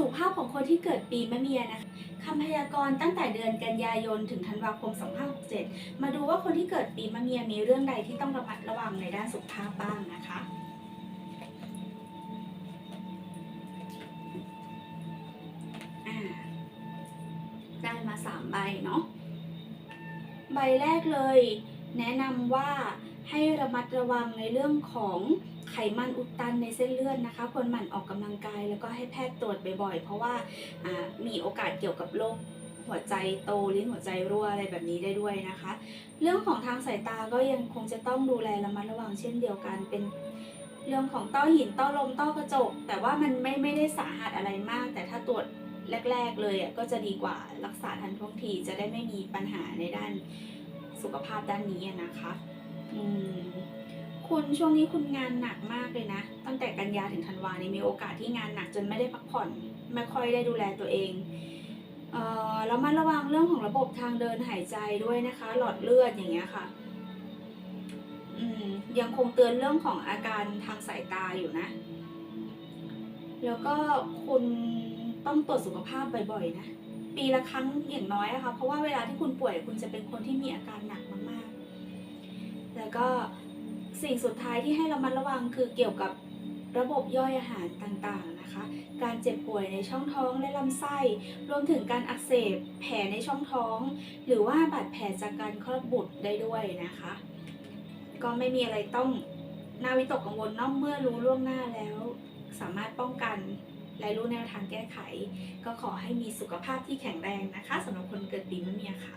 สุขภาพของคนที่เกิดปีมะเมียนะคะคำพยากรณ์ตั้งแต่เดือนกันยายนถึงธันวาคม 2567 มาดูว่าคนที่เกิดปีมะเมียมีเรื่องใดที่ต้องระมัดระวังในด้านสุขภาพบ้างนะคะได้มา 3 ใบเนาะใบแรกเลย แนะนำว่าให้ระมัดระวังในเรื่องของ มันอุดตันในเส้นเลือดนะคะควรหมั่นออกกำลังกายแล้วก็ให้แพทย์ตรวจบ่อยๆ เพราะว่ามีโอกาสเกี่ยวกับโรคหัวใจโตลิ้นหัวใจรั่วอะไรแบบนี้ได้ด้วยนะคะ เรื่องของทางสายตาก็ยังคงจะต้องดูแลระมัดระวังเช่นเดียวกันเป็นเรื่องของต้อหินต้อลมต้อกระจก แต่ว่ามันไม่ไม่ได้สาหัสอะไรมาก แต่ถ้าตรวจแรก ๆ เลยอะก็จะดีกว่ารักษาทันท่วงทีจะได้ไม่มีปัญหาในด้านสุขภาพด้านนี้นะคะ อืม คุณช่วงนี้คุณงานหนักมากเลยนะ ตั้งแต่กันยาถึงธันวานี่มีโอกาสที่งานหนักจนไม่ได้พักผ่อน ไม่ค่อยได้ดูแลตัวเองเอ่อแล้วมาระวังเรื่องของระบบทางเดินหายใจด้วยนะคะ หลอดเลือดอย่างเงี้ยค่ะ อืมยังคงเตือนเรื่องของอาการทางสายตาอยู่นะ แล้วก็คุณต้องตรวจสุขภาพบ่อยๆนะ ปีละครั้งอย่างน้อยอะค่ะเพราะว่าเวลาที่คุณป่วยคุณจะเป็นคนที่มีอาการหนักมากๆ แล้วก็ สิ่งสุดท้ายที่ให้ระมัดระวังคือเกี่ยวกับระบบย่อยอาหารต่างๆนะคะ การเจ็บป่วยในช่องท้องและลำไส้ รวมถึงการอักเสบแผลในช่องท้อง หรือว่าบาดแผลจากการคลอดบุตรได้ด้วยนะคะ ก็ไม่มีอะไรต้องน่าวิตกกังวลนอกเมื่อรู้ล่วงหน้าแล้ว สามารถป้องกันและรู้แนวทางแก้ไข ก็ขอให้มีสุขภาพที่แข็งแรงนะคะสำหรับคนเกิดปีมะเมียค่ะ